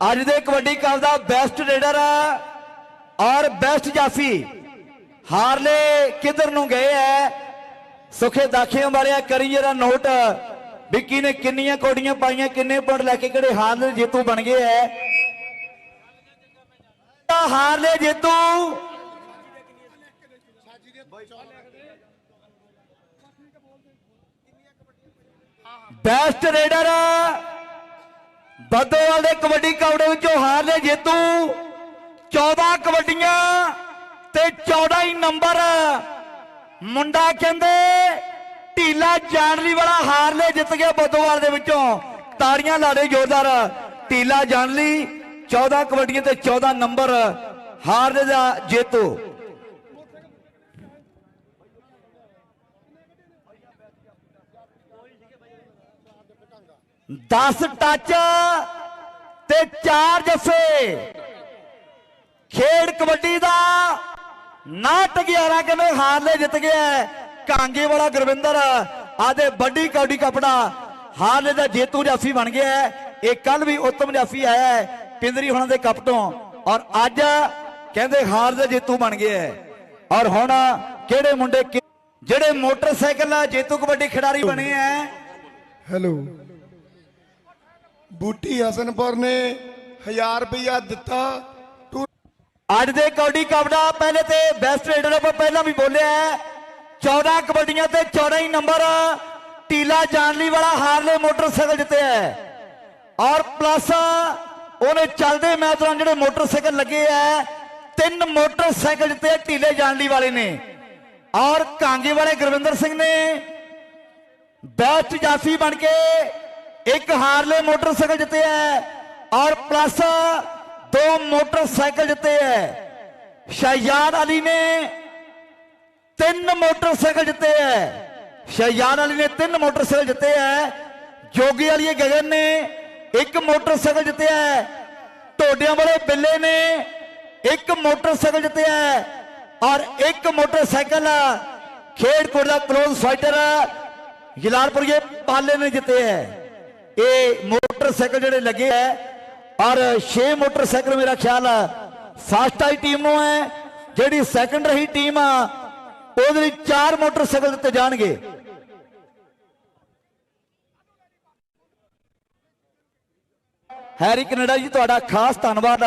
ਅੱਜ ਦੇ ਕਬੱਡੀ ਕੱਪ ਦਾ ਬੈਸਟ ਰੇਡਰ ਔਰ ਬੈਸਟ ਜਾਫੀ। ਹਾਰਲੇ ਕਿਧਰ ਨੂੰ ਗਏ ਐ ਸੁਖੇ ਦਾਖਿਆਂ ਵਾਲਿਆ ਕਰੀ ਜਰਾ ਨੋਟ ਵਿੱਕੀ ਨੇ ਕਿੰਨੀਆਂ ਕੋਡੀਆਂ ਪਾਈਆਂ, ਕਿੰਨੇ ਪੁਆਇੰਟ ਲੈ ਕੇ ਕਿਹੜੇ ਹਾਰਲੇ ਜੇਤੂ ਬਣ ਗਏ ਐ ਤਾਂ ਹਾਰਲੇ ਜੇਤੂ ਬੈਸਟ ਰੇਡਰ ਬੱਦੋਵਾਲ ਦੇ ਕਬੱਡੀ ਕੌੜੇ ਵਿੱਚੋਂ ਹਾਰ ਹਾਰਲੇ ਜੇਤੂ। 14 ਕਬੱਡੀਆਂ ਤੇ 14 ਹੀ ਨੰਬਰ। ਮੁੰਡਾ ਕਹਿੰਦੇ ਢੀਲਾ ਜਾਣਲੀ ਵਾਲਾ ਹਾਰ ਲੈ ਜਿੱਤ ਗਿਆ ਬੱਦੋਵਾਲ ਦੇ ਵਿੱਚੋਂ। ਤਾੜੀਆਂ ਲਾ ਦੇ ਜ਼ੋਰਦਾਰ। ਢੀਲਾ ਜਾਣਲੀ 14 ਕਬੱਡੀਆਂ ਤੇ 14 ਨੰਬਰ ਹਾਰਲੇ ਦਾ ਜੇਤੂ। ਦਸ ਟੱਚ ਤੇ ਚਾਰ ਜੱਫੇ। ਖੇਡ ਕਬੱਡੀ ਦਾ 9 11 ਕਿਵੇਂ ਹਾਰਲੇ ਜਿੱਤ ਗਿਆ ਕਾਂਗੇ ਵਾਲਾ ਗੁਰਵਿੰਦਰ ਆਦੇ ਵੱਡੀ ਕਬੱਡੀ ਕਪੜਾ ਹਾਰਲੇ ਦਾ ਜੇਤੂ ਜਾਫੀ ਬਣ ਗਿਆ ਇਹ ਕੱਲ ਵੀ ਉੱਤਮ ਜਾਫੀ ਆਇਆ ਪਿੰਦਰੀ ਹੁਣਾਂ ਦੇ ਕੱਪ ਤੋਂ। ਔਰ ਅੱਜ ਕਹਿੰਦੇ ਹਾਰ ਦੇ ਜੇਤੂ ਬਣ ਗਿਆ ਹੈ। ਔਰ ਹੁਣ ਕਿਹੜੇ ਮੁੰਡੇ ਜਿਹੜੇ ਮੋਟਰਸਾਈਕਲ ਜੇਤੂ ਕਬੱਡੀ ਖਿਡਾਰੀ ਬਣੇ ਐ ਹੈਲੋ। ਬੂਟੀ ਹਸਨਪੁਰ ਨੇ 1000 ਰੁਪਇਆ ਦਿੱਤਾ। ਅੱਜ ਦੇ ਕਬੱਡੀ ਕੱਪ ਪਹਿਲੇ ਤੇ ਬੈਸਟ ਰੇਡਰ ਆਪਾਂ ਪਹਿਲਾਂ ਵੀ ਬੋਲਿਆ ਹੈ। 14 ਕਬੱਡੀਆਂ ਤੇ 14 ਹੀ ਨੰਬਰ ਟੀਲਾ ਜਾਨਲੀ ਵਾਲਾ ਹਾਰਲੇ ਮੋਟਰਸਾਈਕਲ ਜਿੱਤਿਆ ਹੈ। ਔਰ ਪਲੱਸ ਉਹਨੇ ਚੱਲਦੇ ਮੈਚ ਦੌਰਾਨ ਜਿਹੜੇ ਮੋਟਰਸਾਈਕਲ ਲੱਗੇ ਐ ਤਿੰਨ ਮੋਟਰਸਾਈਕਲ ਜਿੱਤੇ ਢੀਲੇ ਜਾਣਲੀ ਵਾਲੇ ਨੇ। ਔਰ ਕਾਂਗੇ ਵਾਲੇ ਗੁਰਵਿੰਦਰ ਸਿੰਘ ਨੇ ਬੈਸਟ ਜਾਫੀ ਬਣ ਕੇ ਇੱਕ ਹਾਰਲੇ ਮੋਟਰਸਾਈਕਲ ਜਿੱਤਿਆ ਹੈ ਔਰ ਪਲੱਸ ਦੋ ਮੋਟਰਸਾਈਕਲ ਜਿੱਤੇ ਹੈ ਸ਼ਹਿਜਾਦ ਅਲੀ ਨੇ ਤਿੰਨ ਮੋਟਰਸਾਈਕਲ ਜਿੱਤੇ ਹੈ ਸ਼ਹਿਜਾਦ ਅਲੀ ਨੇ ਤਿੰਨ ਮੋਟਰਸਾਈਕਲ ਜਿੱਤੇ ਹੈ ਜੋਗੀ ਵਾਲੀ ਗਗਨ ਨੇ ਇੱਕ ਮੋਟਰਸਾਈਕਲ ਜਿੱਤਿਆ ਹੈ ਟੋਡਿਆਂ ਵਾਲੇ ਬਿੱਲੇ ਨੇ ਇੱਕ ਮੋਟਰਸਾਈਕਲ ਜਿੱਤਿਆ ਹੈ ਔਰ ਇੱਕ ਮੋਟਰਸਾਈਕਲ ਖੇਡਕੋਟ ਦਾ ਕਲੋਜ਼ ਫਾਈਟਰ ਜਲਾਲਪੁਰੀਏ ਪਾਲੇ ਨੇ ਜਿੱਤੇ ਹੈ ਇਹ ਮੋਟਰਸਾਈਕਲ ਜਿਹੜੇ ਲੱਗੇ ਹੈ ਔਰ 6 ਮੋਟਰਸਾਈਕਲ ਮੇਰਾ ਖਿਆਲ ਆ, ਫਸਟ ਆਈ ਟੀਮ ਨੂੰ ਹੈ ਜਿਹੜੀ ਸੈਕੰਡ ਰਹੀ ਟੀਮ ਆ, ਉਹਦੇ ਲਈ ਚਾਰ ਮੋਟਰਸਾਈਕਲ ਦਿੱਤੇ ਜਾਣਗੇ। ਹੈਰੀ ਕੈਨੇਡਾ ਜੀ, ਤੁਹਾਡਾ ਖਾਸ ਧੰਨਵਾਦ